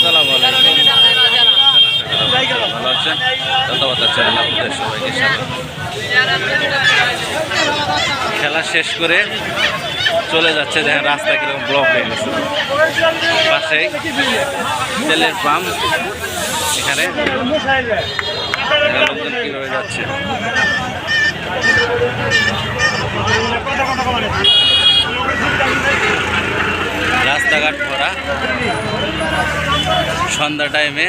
আসসালামু আলাইকুম। সবাইকে খেলা শেষ করে চলে যাচ্ছে, দেখেন রাস্তা কীরকম ব্লক হয়ে গেছে। পাশেই তেলের পাম্প, এখানে লোকজন কীভাবে যাচ্ছে? রাস্তাঘাট ভরা। সন্ধ্যা টাইমে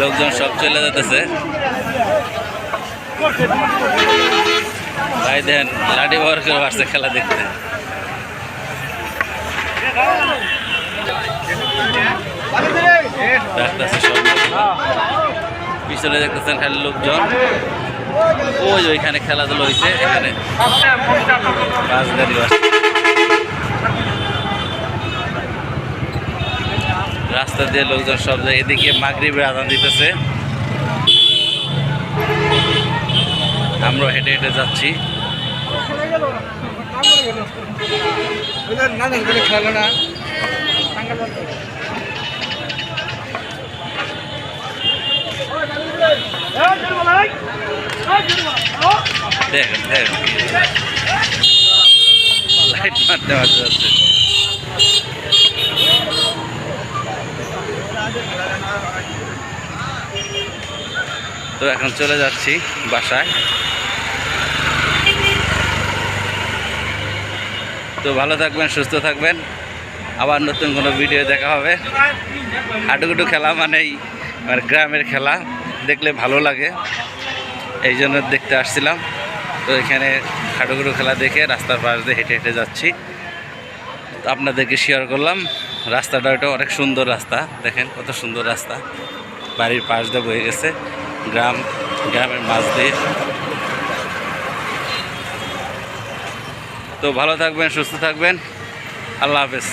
লোকজন সব চলে যেতেছে। ভাই দেন লাঠি ভর করে আসছে খেলা দেখতে। পিছনে দেখতেছেন খালি লোকজন। ওই ওইখানে খেলাধুলো হয়েছে এখানে বাস গাড়ি আসছে রাস্তা দিয়ে লোকজন সব জায়গায় এদিকে মাগরিবের আদান দিতেছে। আমরা হেঁটে হেঁটে যাচ্ছি। দেখেন দেখেন লাইট মারতে মারতে যাচ্ছে। তো এখন চলে যাচ্ছি বাসায়। তো ভালো থাকবেন, সুস্থ থাকবেন। আবার নতুন কোনো ভিডিও দেখা হবে। হাডুগুডু খেলা মানেই মানে গ্রামের খেলা, দেখলে ভালো লাগে। এই জন্য দেখতে আসছিলাম। তো এখানে হাডুগুডু খেলা দেখে রাস্তার পাশ দিয়ে হেঁটে হেঁটে যাচ্ছি। তো আপনাদেরকে শেয়ার করলাম, রাস্তাটা ওটা অনেক সুন্দর রাস্তা, দেখেন কত সুন্দর রাস্তা। বাড়ির পাশ দিয়ে বয়ে গেছে। গ্রাম গ্রামের মাছ দিয়ে। তো ভালো থাকবেন সুস্থ থাকবেন। আল্লাহ হাফেজ।